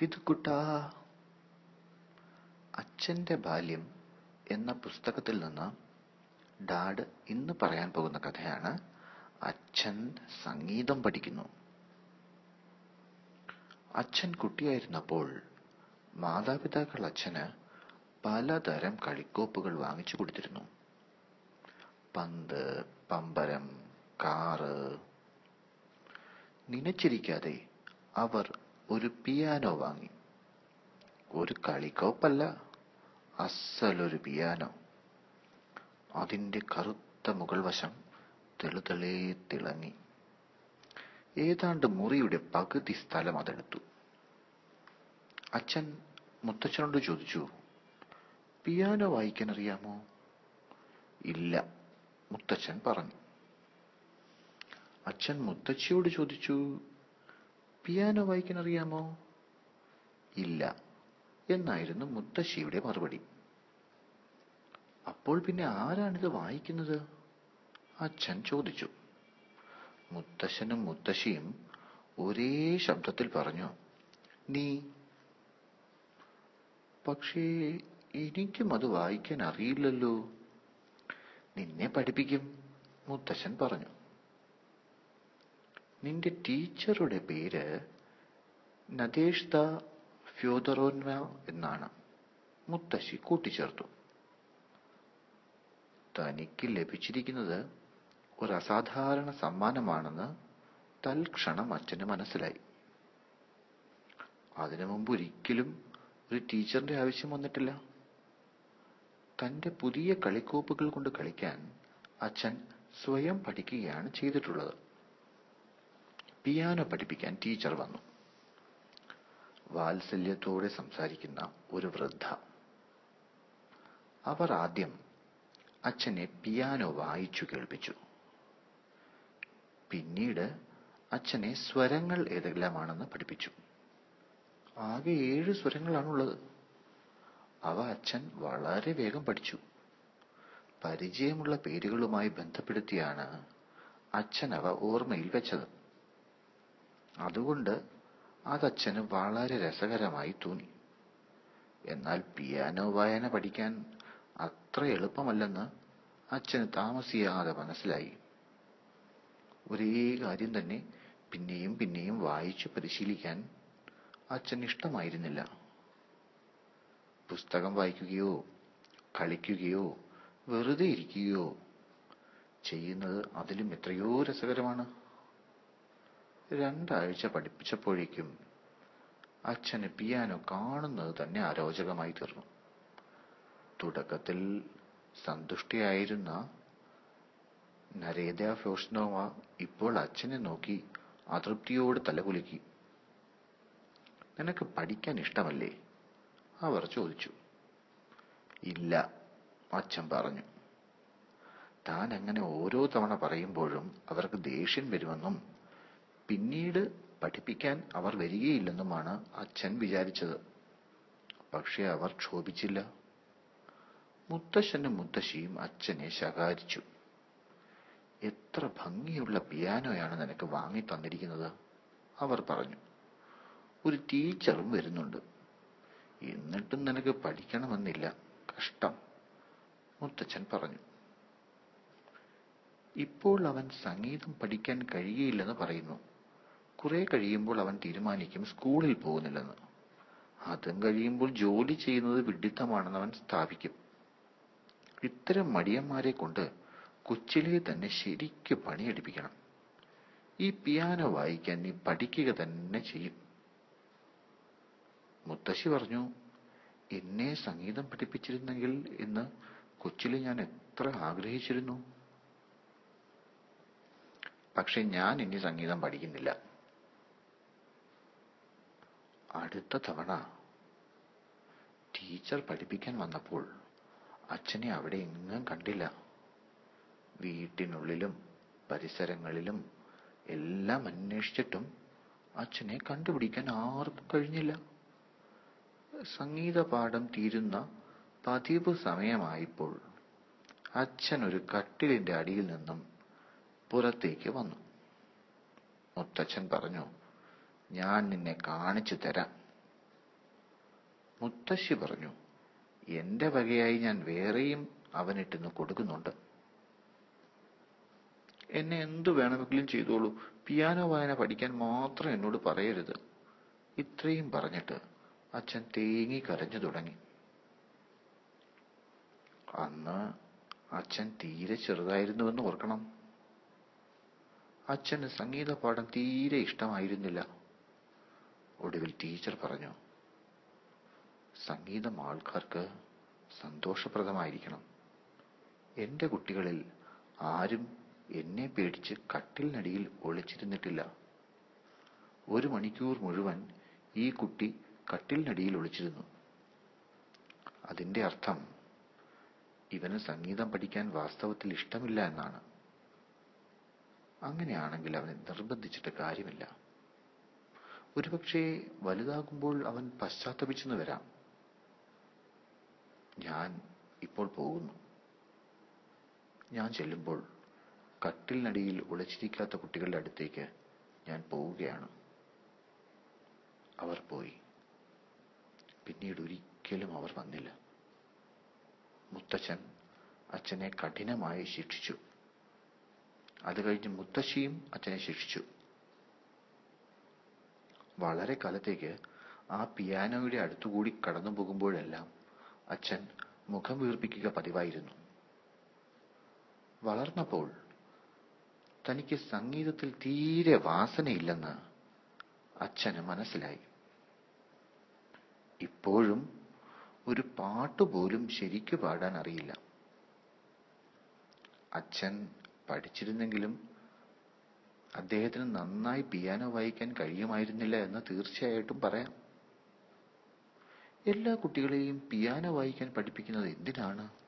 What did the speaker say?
വിതുക്കുട്ടാ. അച്ഛന്റെ ബാല്യം എന്ന പുസ്തകത്തിൽ നിന്ന് ഡാഡ് ഇന്ന് പറയാൻ പോകുന്ന കഥയാണ് അച്ഛൻ സംഗീതം പഠിക്കുന്നു. അച്ഛൻ കുട്ടിയായിരുന്നപ്പോൾ മാതാപിതാക്കൾ അച്ഛന് പലതരം കളിക്കോപ്പുകൾ വാങ്ങിച്ചു കൊടുത്തിരുന്നു. പന്ത് പമ്പരം കാറ്. നനച്ചിരിക്കാതെ അവർ ഒരു പിയാനോ വാങ്ങി. ഒരു കളിക്കോപ്പല്ല അസലൊരു പിയാനോ. അതിന്റെ കറുത്ത മുകൾ വശം തെളുതെളേ തിളങ്ങി. ഏതാണ്ട് മുറിയുടെ പകുതി സ്ഥലം അതെടുത്തു. അച്ഛൻ മുത്തച്ഛനോട് ചോദിച്ചു പിയാനോ വായിക്കാൻ അറിയാമോ ഇല്ല മുത്തച്ഛൻ പറഞ്ഞു. അച്ഛൻ മുത്തച്ഛിയോട് ചോദിച്ചു പിയാനോ വായിക്കാൻ അറിയാമോ ഇല്ല. എന്നായിരുന്നു മുത്തശ്ശിയുടെ മറുപടി. അപ്പോൾ പിന്നെ ആരാണിത് വായിക്കുന്നത്? അച്ഛൻ ചോദിച്ചു. മുത്തശ്ശനും മുത്തശ്ശിയും ഒരേ ശബ്ദത്തിൽ പറഞ്ഞു നീ പക്ഷേ എനിക്കും അത് വായിക്കാൻ അറിയില്ലല്ലോ നിന്നെ പഠിപ്പിക്കും മുത്തശ്ശൻ പറഞ്ഞു. നിന്റെ ടീച്ചറുടെ പേര് നദേഷ്ത ഫ്യോദറോൻവ എന്നാണ്. മുത്തശ്ശി കൂട്ടിച്ചേർത്തു. തനിക്ക് ലഭിച്ചിരിക്കുന്നത് ഒരു അസാധാരണ സമ്മാനമാണെന്ന് തൽക്ഷണം അച്ഛന് മനസ്സിലായി. അതിനു മുമ്പ് ഒരിക്കലും ഒരു ടീച്ചറിന്റെ ആവശ്യം വന്നിട്ടില്ല. തന്റെ പുതിയ കളിക്കോപ്പുകൾ കൊണ്ട് കളിക്കാൻ അച്ഛൻ സ്വയം പഠിക്കുകയാണ് ചെയ്തിട്ടുള്ളത്. പിയാനോ പഠിപ്പിക്കാൻ ടീച്ചർ വന്നു. വാത്സല്യത്തോടെ സംസാരിക്കുന്ന ഒരു വൃദ്ധ. അവർ ആദ്യം അച്ഛനെ പിയാനോ വായിച്ചു കേൾപ്പിച്ചു. പിന്നീട് അച്ഛനെ സ്വരങ്ങൾ ഏതെല്ലാമാണെന്ന് പഠിപ്പിച്ചു. ആകെ ഏഴ് സ്വരങ്ങളാണുള്ളത്. അവ അച്ഛൻ വളരെ വേഗം പഠിച്ചു. പരിചയമുള്ള പേരുകളുമായി ബന്ധപ്പെടുത്തിയാണ് അച്ഛൻ അവ ഓർമ്മയിൽ വെച്ചത്. അതുകൊണ്ട് അതച്ഛന് വളരെ രസകരമായി തോന്നി. എന്നാൽ പിയാനോ വായന പഠിക്കാൻ അത്ര എളുപ്പമല്ലെന്ന് അച്ഛന് താമസിയാതെ മനസ്സിലായി. ഒരേ കാര്യം തന്നെ പിന്നെയും പിന്നെയും വായിച്ചു പരിശീലിക്കാൻ അച്ഛൻ ഇഷ്ടമായിരുന്നില്ല. പുസ്തകം വായിക്കുകയോ കളിക്കുകയോ വെറുതെ ഇരിക്കുകയോ ചെയ്യുന്നത് അതിലും എത്രയോ രസകരമാണ്. രണ്ടാഴ്ച പഠിപ്പിച്ചപ്പോഴേക്കും അച്ഛന് പിയാനോ കാണുന്നത് തന്നെ അരോചകമായി തീർന്നു. തുടക്കത്തിൽ സന്തുഷ്ടിയായിരുന്ന നരേദ ഫോഷ്നോവ ഇപ്പോൾ അച്ഛനെ നോക്കി അതൃപ്തിയോട് തലകുലുക്കി. നിനക്ക് പഠിക്കാൻ ഇഷ്ടമല്ലേ? അവർ ചോദിച്ചു. ഇല്ല അച്ഛൻ പറഞ്ഞു. താൻ അങ്ങനെ ഓരോ തവണ പറയുമ്പോഴും അവർക്ക് ദേഷ്യം വരുമെന്നും പിന്നീട് പഠിപ്പിക്കാൻ അവർ വരികയില്ലെന്നുമാണ് അച്ഛൻ വിചാരിച്ചത്. പക്ഷെ അവർ ക്ഷോഭിച്ചില്ല. മുത്തശ്ശനും മുത്തശ്ശിയും അച്ഛനെ ശകാരിച്ചു. എത്ര ഭംഗിയുള്ള പിയാനോയാണ് നിനക്ക് വാങ്ങി തന്നിരിക്കുന്നത് അവർ പറഞ്ഞു. ഒരു ടീച്ചറും വരുന്നുണ്ട്. എന്നിട്ടും നിനക്ക് പഠിക്കണമെന്നില്ല. കഷ്ടം മുത്തച്ഛൻ പറഞ്ഞു. ഇപ്പോൾ അവൻ സംഗീതം പഠിക്കാൻ കഴിയില്ലെന്ന് പറയുന്നു. കുറെ കഴിയുമ്പോൾ അവൻ തീരുമാനിക്കും സ്കൂളിൽ പോകുന്നില്ലെന്ന്. അതും കഴിയുമ്പോൾ ജോലി ചെയ്യുന്നത് വിഡിത്തമാണെന്ന് അവൻ സ്ഥാപിക്കും. ഇത്തരം മടിയന്മാരെ കൊണ്ട് കൊച്ചിലെ തന്നെ ശരിക്ക് പണിയെടുപ്പിക്കണം. ഈ പിയാനോ വായിക്കാൻ നീ പഠിക്കുക തന്നെ ചെയ്യും. മുത്തശ്ശി പറഞ്ഞു എന്നെ സംഗീതം പഠിപ്പിച്ചിരുന്നെങ്കിൽ എന്ന് കൊച്ചിലെ ഞാൻ എത്ര ആഗ്രഹിച്ചിരുന്നു. പക്ഷെ ഞാൻ ഇനി സംഗീതം പഠിക്കുന്നില്ല. അടുത്ത തവണ ടീച്ചർ പഠിപ്പിക്കാൻ വന്നപ്പോൾ അച്ഛനെ അവിടെ എങ്ങും കണ്ടില്ല. വീട്ടിനുള്ളിലും പരിസരങ്ങളിലും എല്ലാം അന്വേഷിച്ചിട്ടും അച്ഛനെ കണ്ടുപിടിക്കാൻ ആർക്കും കഴിഞ്ഞില്ല. സംഗീത പാഠം തീരുന്ന പതിവ് സമയമായപ്പോൾ അച്ഛൻ ഒരു കട്ടിലിന്റെ അടിയിൽ നിന്നും പുറത്തേക്ക് വന്നു. മുത്തച്ഛൻ പറഞ്ഞു ഞാൻ നിന്നെ കാണിച്ചു തരാം. മുത്തശ്ശി പറഞ്ഞു എന്റെ വകയായി ഞാൻ വേറെയും അവനിട്ടിന്ന് കൊടുക്കുന്നുണ്ട്. എന്നെ എന്തു വേണമെങ്കിലും ചെയ്തോളൂ. പിയാനോ വായന പഠിക്കാൻ മാത്രം എന്നോട് പറയരുത്. ഇത്രയും പറഞ്ഞിട്ട് അച്ഛൻ തേങ്ങി കരഞ്ഞു തുടങ്ങി. അന്ന് അച്ഛൻ തീരെ ചെറുതായിരുന്നുവെന്ന് ഓർക്കണം. അച്ഛന് സംഗീത പാഠം തീരെ ഇഷ്ടമായിരുന്നില്ല. ഒടുവിൽ ടീച്ചർ പറഞ്ഞു സംഗീതം ആൾക്കാർക്ക് സന്തോഷപ്രദമായിരിക്കണം. എന്റെ കുട്ടികളിൽ ആരും എന്നെ പേടിച്ച് കട്ടിലിനടിയിൽ ഒളിച്ചിരുന്നിട്ടില്ല. ഒരു മണിക്കൂർ മുഴുവൻ ഈ കുട്ടി കട്ടിലിനടിയിൽ ഒളിച്ചിരുന്നു. അതിന്റെ അർത്ഥം ഇവന് സംഗീതം പഠിക്കാൻ വാസ്തവത്തിൽ ഇഷ്ടമില്ല എന്നാണ്. അങ്ങനെയാണെങ്കിൽ അവനെ നിർബന്ധിച്ചിട്ട് കാര്യമില്ല. ഒരുപക്ഷെ വലുതാകുമ്പോൾ അവൻ പശ്ചാത്തപിച്ചെന്ന് വരാം. ഞാൻ ഇപ്പോൾ പോകുന്നു. ഞാൻ ചെല്ലുമ്പോൾ കട്ടിലിനടിയിൽ ഒളിച്ചിരിക്കാത്ത കുട്ടികളുടെ അടുത്തേക്ക് ഞാൻ പോവുകയാണ്. അവർ പോയി. പിന്നീട് ഒരിക്കലും അവർ വന്നില്ല. മുത്തച്ഛൻ അച്ഛനെ കഠിനമായി ശിക്ഷിച്ചു. അത് കഴിഞ്ഞ് മുത്തശ്ശിയും അച്ഛനെ ശിക്ഷിച്ചു. വളരെ കാലത്തേക്ക് ആ പിയാനോയുടെ അടുത്തുകൂടി കടന്നു പോകുമ്പോഴെല്ലാം അച്ഛൻ മുഖം വീർപ്പിക്കുക പതിവായിരുന്നു. വളർന്നപ്പോൾ തനിക്ക് സംഗീതത്തിൽ തീരെ വാസനയില്ലെന്ന് അച്ഛന് മനസ്സിലായി. ഇപ്പോഴും ഒരു പാട്ടുപോലും ശരിക്കു പാടാൻ അറിയില്ല. അച്ഛൻ പഠിച്ചിരുന്നെങ്കിലും അദ്ദേഹത്തിന് നന്നായി പിയാനോ വായിക്കാൻ കഴിയുമായിരുന്നില്ല എന്ന് തീർച്ചയായിട്ടും പറയാം. എല്ലാ കുട്ടികളെയും പിയാനോ വായിക്കാൻ പഠിപ്പിക്കുന്നത് എന്തിനാണ്?